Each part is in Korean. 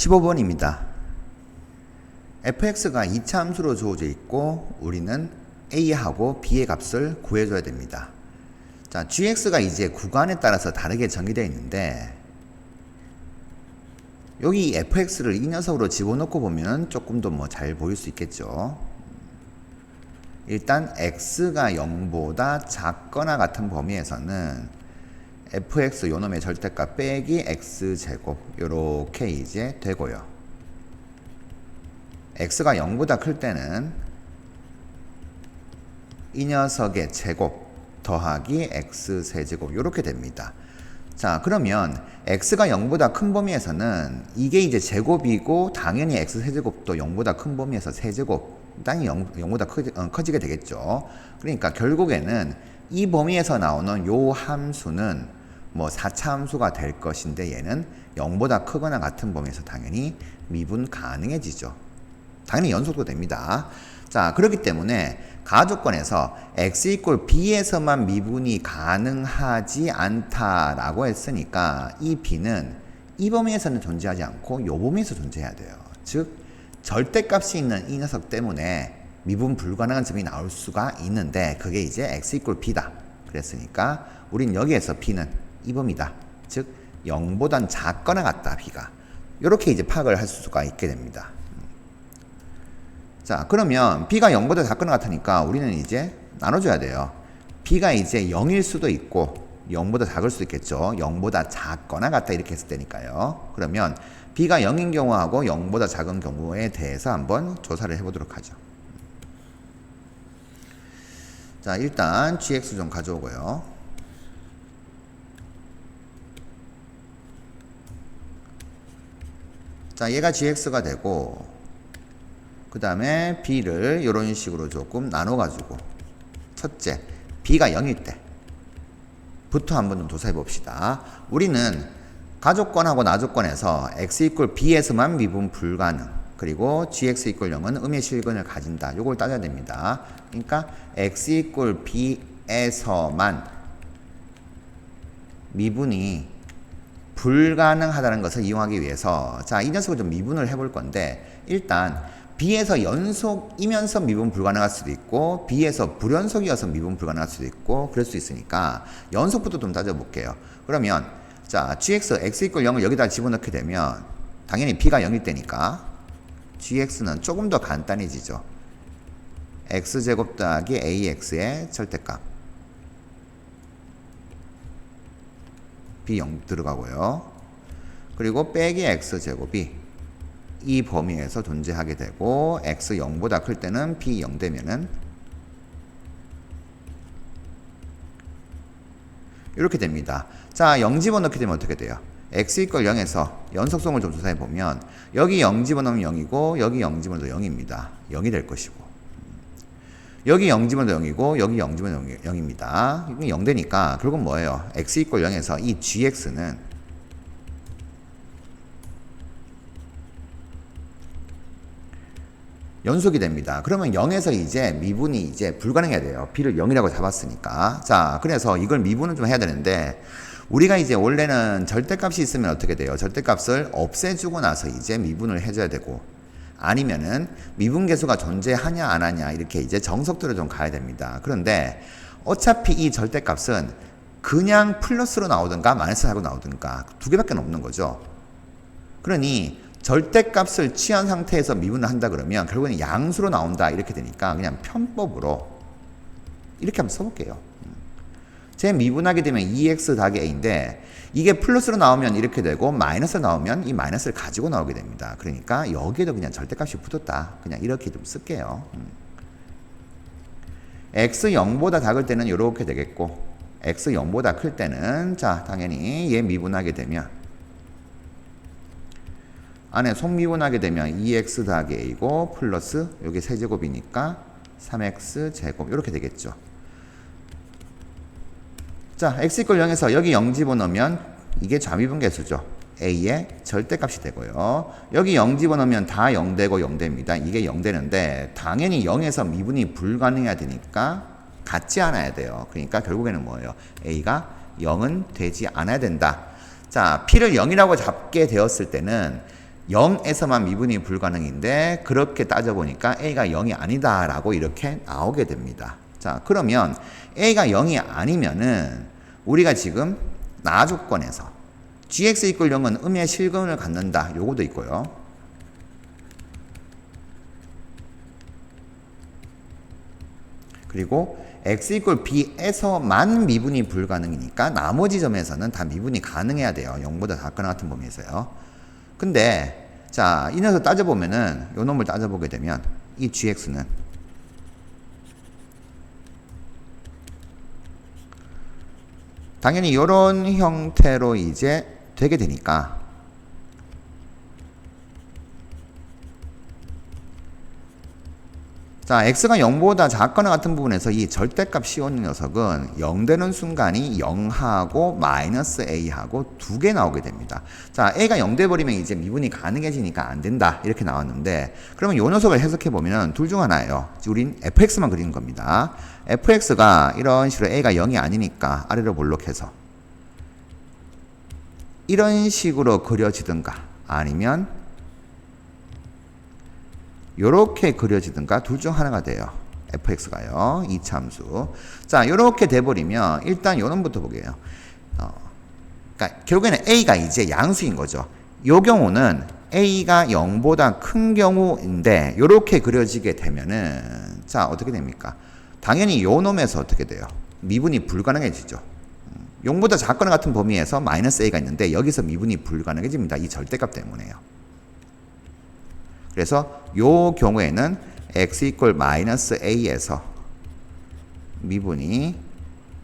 15번입니다. fx가 2차 함수로 주어져 있고 우리는 a하고 b의 값을 구해줘야 됩니다. 자, gx가 이제 구간에 따라서 다르게 정의되어 있는데 여기 fx를 이 녀석으로 집어넣고 보면 조금 더 뭐 잘 보일 수 있겠죠. 일단 x가 0보다 작거나 같은 범위에서는 fx 요놈의 절대값 빼기 x제곱 요렇게 이제 되고요. x가 0보다 클 때는 이 녀석의 제곱 더하기 x세제곱 요렇게 됩니다. 자 그러면 x가 0보다 큰 범위에서는 이게 이제 제곱이고 당연히 x세제곱도 0보다 큰 범위에서 세제곱 땅이 0, 0보다 커지, 어, 커지게 되겠죠. 그러니까 결국에는 이 범위에서 나오는 요 함수는 뭐 4차 함수가 될 것인데 얘는 0보다 크거나 같은 범위에서 당연히 미분 가능해지죠. 당연히 연속도 됩니다. 자, 그렇기 때문에 가족권에서 x 이꼴 b에서만 미분이 가능하지 않다라고 했으니까 이 b는 이 범위에서는 존재하지 않고 요 범위에서 존재해야 돼요. 즉 절대값이 있는 이 녀석 때문에 미분 불가능한 점이 나올 수가 있는데 그게 이제 x 이꼴 b다. 그랬으니까 우린 여기에서 b는 이 범위다. 즉 0보단 작거나 같다 b가. 이렇게 이제 파악을 할 수가 있게 됩니다. 자, 그러면 b가 0보다 작거나 같으니까 우리는 이제 나눠줘야 돼요. b가 이제 0일 수도 있고 0보다 작을 수도 있겠죠. 0보다 작거나 같다 이렇게 했을 때니까요. 그러면 b가 0인 경우하고 0보다 작은 경우에 대해서 한번 조사를 해보도록 하죠. 자, 일단 gx 좀 가져오고요. 자, 얘가 gx가 되고 그 다음에 b를 이런 식으로 조금 나눠가지고 첫째, b가 0일 때 부터 한번 좀 조사해 봅시다. 우리는 가족권하고 나족권에서 x 이꼴 b에서만 미분 불가능 그리고 gx 이꼴 0은 음의 실근을 가진다. 요걸 따져야 됩니다. 그러니까 x 이꼴 b에서만 미분이 불가능하다는 것을 이용하기 위해서 자, 이 녀석을 좀 미분을 해볼 건데 일단 B에서 연속이면서 미분 불가능할 수도 있고 B에서 불연속이어서 미분 불가능할 수도 있고 그럴 수 있으니까 연속부터 좀 따져볼게요. 그러면 자 gx x 이꼴 0을 여기다 집어넣게 되면 당연히 b가 0일 때니까 gx는 조금 더 간단해지죠. x제곱 더하기 ax의 절대값 b 0 들어가고요. 그리고 빼기 x제곱이 이 범위에서 존재하게 되고 x 0보다 클 때는 b 0 되면은 이렇게 됩니다. 자, 0 집어넣게 되면 어떻게 돼요? x 이걸 0에서 연속성을 좀 조사해 보면 여기 0 집어넣으면 0이고 여기 0 집어넣어도 0입니다. 0이 될 것이고 여기 0 집어넣어도 0이고 여기 0 집어넣어도 0입니다. 이건 0 되니까 결국은 뭐예요? x 이걸 0에서 이 gx는 연속이 됩니다. 그러면 0에서 이제 미분이 이제 불가능해야 돼요. b를 0이라고 잡았으니까. 자, 그래서 이걸 미분을 좀 해야 되는데 우리가 이제 원래는 절대값이 있으면 어떻게 돼요? 절대값을 없애주고 나서 이제 미분을 해줘야 되고 아니면은 미분 계수가 존재하냐 안 하냐 이렇게 이제 정석대로 좀 가야 됩니다. 그런데 어차피 이 절대값은 그냥 플러스로 나오든가 마이너스하고 나오든가 두 개밖에 없는 거죠. 그러니 절대값을 취한 상태에서 미분을 한다 그러면 결국에는 양수로 나온다 이렇게 되니까 그냥 편법으로 이렇게 한번 써볼게요. 제 미분하게 되면 2x 더하기 a인데 이게 플러스로 나오면 이렇게 되고 마이너스 나오면 이 마이너스를 가지고 나오게 됩니다. 그러니까 여기에도 그냥 절대값이 붙었다. 그냥 이렇게 좀 쓸게요. x 0보다 작을 때는 이렇게 되겠고 x 0보다 클 때는 자 당연히 얘 미분하게 되면 안에 속미분하게 되면 2x 더하기 a고 플러스 여기 세제곱이니까 3x 제곱 이렇게 되겠죠. 자, x 이꼴 0에서 여기 0 집어넣으면 이게 좌미분 계수죠. a의 절대값이 되고요. 여기 0 집어넣으면 다 0 되고 0 됩니다. 이게 0 되는데 당연히 0에서 미분이 불가능해야 되니까 같지 않아야 돼요. 그러니까 결국에는 뭐예요? a가 0은 되지 않아야 된다. 자, p를 0이라고 잡게 되었을 때는 0에서만 미분이 불가능인데 그렇게 따져보니까 a가 0이 아니다라고 이렇게 나오게 됩니다. 자 그러면 a가 0이 아니면은 우리가 지금 나 조건에서 gx 이끌 0은 음의 실근을 갖는다 요거도 있고요. 그리고 x 이퀄 b에서만 미분이 불가능이니까 나머지 점에서는 다 미분이 가능해야 돼요. 0보다 작거나 같은 범위에서요. 근데 자, 이 녀석 따져보면은 요 놈을 따져보게 되면 이 gx는 당연히 이런 형태로 이제 되게 되니까 자, x가 0보다 작거나 같은 부분에서 이 절대값 씌우는 녀석은 0 되는 순간이 0하고 마이너스 a하고 두 개 나오게 됩니다. 자, a가 0 돼버리면 이제 미분이 가능해지니까 안 된다. 이렇게 나왔는데, 그러면 이 녀석을 해석해보면 둘 중 하나예요. 우린 fx만 그리는 겁니다. fx가 이런 식으로 a가 0이 아니니까 아래로 볼록해서 이런 식으로 그려지든가 아니면 요렇게 그려지든가 둘 중 하나가 돼요. fx가요. 이 참수. 자, 요렇게 돼버리면 일단 요놈부터 보게요. 어, 그러니까 결국에는 a가 이제 양수인 거죠. 요 경우는 a가 0보다 큰 경우인데 요렇게 그려지게 되면은 자, 어떻게 됩니까? 당연히 요 놈에서 어떻게 돼요? 미분이 불가능해지죠. 0보다 작거나 같은 범위에서 마이너스 a가 있는데 여기서 미분이 불가능해집니다. 이 절대값 때문에요. 그래서 요 경우에는 x 이퀄 마이너스 a에서 미분이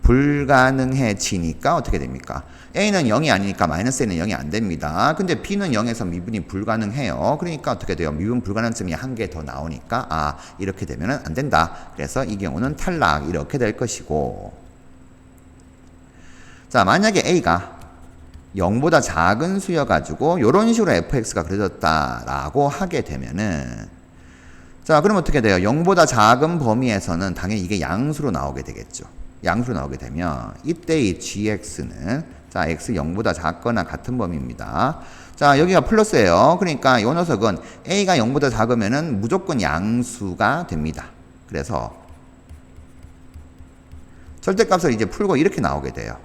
불가능해지니까 어떻게 됩니까? a는 0이 아니니까 마이너스 a는 0이 안 됩니다. 근데 b는 0에서 미분이 불가능해요. 그러니까 어떻게 돼요? 미분 불가능점이 한 개 더 나오니까 아 이렇게 되면 안 된다. 그래서 이 경우는 탈락 이렇게 될 것이고 자 만약에 a가 0보다 작은 수여 가지고 이런 식으로 fx가 그려졌다라고 하게 되면은 자 그럼 어떻게 돼요? 0보다 작은 범위에서는 당연히 이게 양수로 나오게 되겠죠. 양수로 나오게 되면 이때 이 gx는 자 x 0보다 작거나 같은 범위입니다. 자 여기가 플러스예요. 그러니까 이 녀석은 a가 0보다 작으면은 무조건 양수가 됩니다. 그래서 절대값을 이제 풀고 이렇게 나오게 돼요.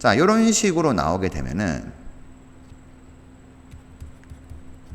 자, 이런 식으로 나오게 되면은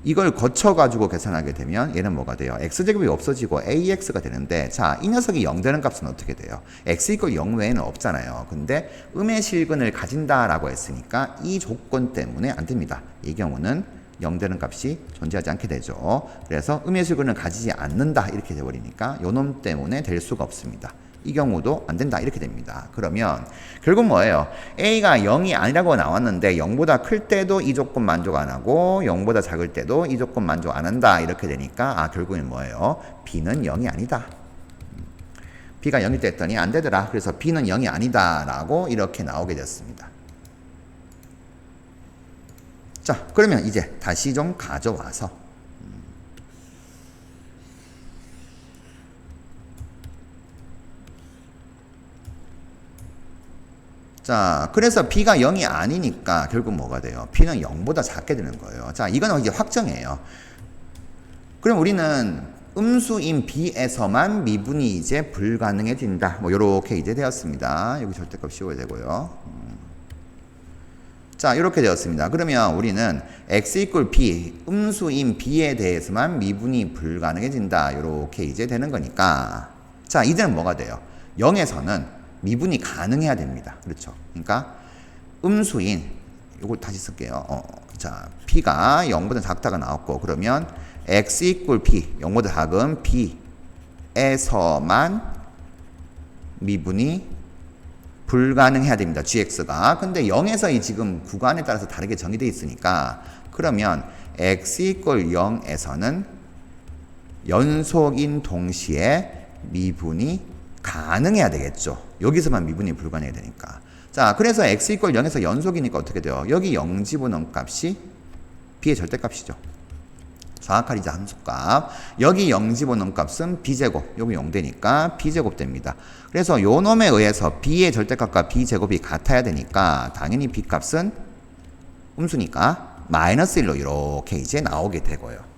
이걸 거쳐가지고 계산하게 되면 얘는 뭐가 돼요? x제곱이 없어지고 ax가 되는데 자, 이 녀석이 0 되는 값은 어떻게 돼요? x 이걸 0 외에는 없잖아요. 근데 음의 실근을 가진다라고 했으니까 이 조건 때문에 안 됩니다. 이 경우는 0 되는 값이 존재하지 않게 되죠. 그래서 음의 실근을 가지지 않는다 이렇게 돼버리니까 요놈 때문에 될 수가 없습니다. 이 경우도 안 된다 이렇게 됩니다. 그러면 결국 뭐예요? A가 0이 아니라고 나왔는데 0보다 클 때도 이 조건 만족 안 하고 0보다 작을 때도 이 조건 만족 안 한다 이렇게 되니까 아 결국엔 뭐예요? B는 0이 아니다. B가 0이 됐더니 안 되더라. 그래서 B는 0이 아니다라고 이렇게 나오게 됐습니다. 자, 그러면 이제 다시 좀 가져와서 자, 그래서 B가 0이 아니니까 결국 뭐가 돼요? P는 0보다 작게 되는 거예요. 자, 이거는 이제 확정이에요. 그럼 우리는 음수인 B에서만 미분이 이제 불가능해진다. 뭐, 요렇게 이제 되었습니다. 여기 절대값 씌워야 되고요. 음. 자, 이렇게 되었습니다. 그러면 우리는 x 이퀄 b, 음수인 b에 대해서만 미분이 불가능해진다. 이렇게 이제 되는 거니까. 자, 이제는 뭐가 돼요? 0에서는 미분이 가능해야 됩니다. 그렇죠? 그러니까 음수인 이걸 다시 쓸게요. 어, 자, p가 0보다 작다가 나왔고 그러면 x 이퀄 p 0보다 작은 p에서만 미분이 불가능해야 됩니다. gx가. 근데 0에서 이 지금 구간에 따라서 다르게 정의되어 있으니까 그러면 x 이퀄 0에서는 연속인 동시에 미분이 가능해야 되겠죠. 여기서만 미분이 불가능해야 되니까. 자, 그래서 x 이퀄 0에서 연속이니까 어떻게 돼요? 여기 0 집어넣은 값이 b의 절대값이죠. 이제 함수값. 여기 0 집어넣은 값은 b제곱. 여기 0 되니까 b제곱 됩니다. 그래서 요 놈에 의해서 b의 절대값과 b제곱이 같아야 되니까 당연히 b 값은 음수니까 마이너스 1로 이렇게 이제 나오게 되고요.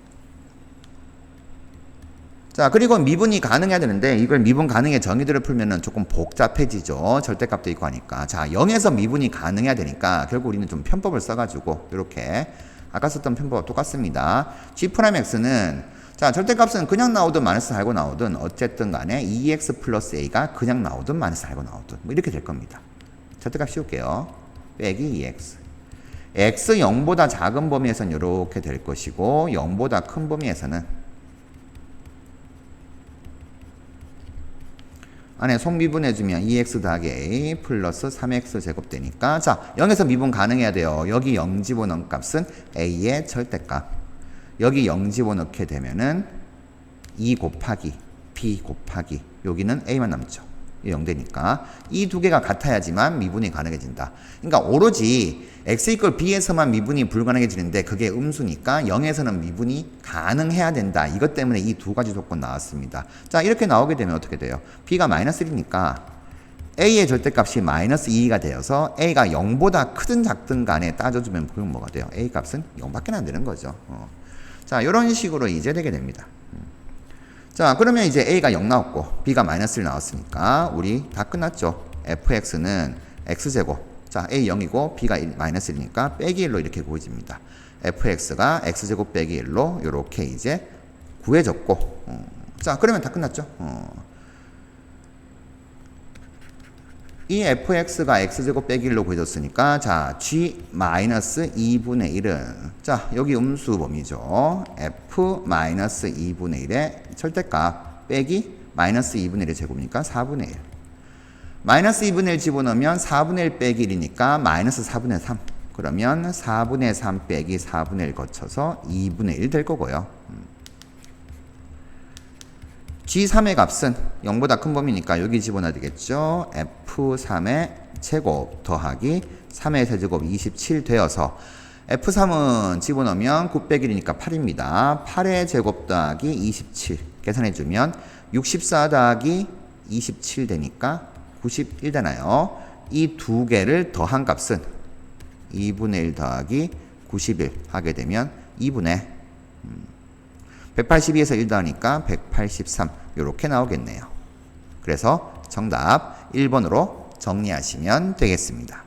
자, 그리고 미분이 가능해야 되는데 이걸 미분 가능의 정의들을 풀면은 조금 복잡해지죠. 절대값도 있고 하니까. 자, 0에서 미분이 가능해야 되니까 결국 우리는 좀 편법을 써 가지고 이렇게 아까 썼던 편법과 똑같습니다. G 프라임 X는 자, 절대값은 그냥 나오든 마이너스 알고 나오든 어쨌든 간에 2x 플러스 a가 그냥 나오든 마이너스 알고 나오든 뭐 이렇게 될 겁니다. 절대값 씌울게요. 빼기 2x. x 0보다 작은 범위에서는 이렇게 될 것이고 0보다 큰 범위에서는 안에 속미분해주면 2x 더하기 a 플러스 3x 제곱 되니까 자 0에서 미분 가능해야 돼요. 여기 0 집어넣은 값은 a의 절대값. 여기 0 집어넣게 되면은 2 곱하기 b 곱하기 여기는 a만 남죠. 0 되니까 이 두 개가 같아야지만 미분이 가능해진다. 그러니까 오로지 x 이퀄 b에서만 미분이 불가능해지는데 그게 음수니까 0에서는 미분이 가능해야 된다. 이것 때문에 이 두 가지 조건 나왔습니다. 자 이렇게 나오게 되면 어떻게 돼요? b가 마이너스 1이니까 a의 절대값이 마이너스 2가 되어서 a가 0보다 크든 작든 간에 따져주면 보면 뭐가 돼요? a 값은 0밖에 안 되는 거죠. 어. 자 이런 식으로 이제 되게 됩니다. 자, 그러면 이제 A가 0 나왔고, B가 마이너스 1 나왔으니까, 우리 다 끝났죠. fx는 x제곱. 자, A 0이고, B가 1, 마이너스 1이니까, 빼기 1로 이렇게 구해집니다. fx가 x제곱 빼기 1로, 이렇게 이제 구해졌고, 어. 자, 그러면 다 끝났죠. 어. 이 fx가 x제곱 빼기 1로 구해졌으니까 자 g 마이너스 2분의 1은 자 여기 음수 범위죠. f 마이너스 2분의 1의 절대값 빼기 마이너스 2분의 1의 제곱이니까 4분의 1 마이너스 2분의 1 집어넣으면 4분의 1 빼기 1이니까 마이너스 4분의 3 그러면 4분의 3 빼기 4분의 1 거쳐서 2분의 1 될 거고요 G3의 값은 0보다 큰 범위니까 여기 집어넣어야 되겠죠. F3의 제곱 더하기 3의 세제곱 27 되어서 F3은 집어넣으면 9 1이니까 8입니다. 8의 제곱 더하기 27 계산해주면 64 더하기 27 되니까 91 되나요? 이 두 개를 더한 값은 2분의 1 더하기 91 하게 되면 2분의 182에서 1 더하니까 183 이렇게 나오겠네요. 그래서 정답 1번으로 정리하시면 되겠습니다.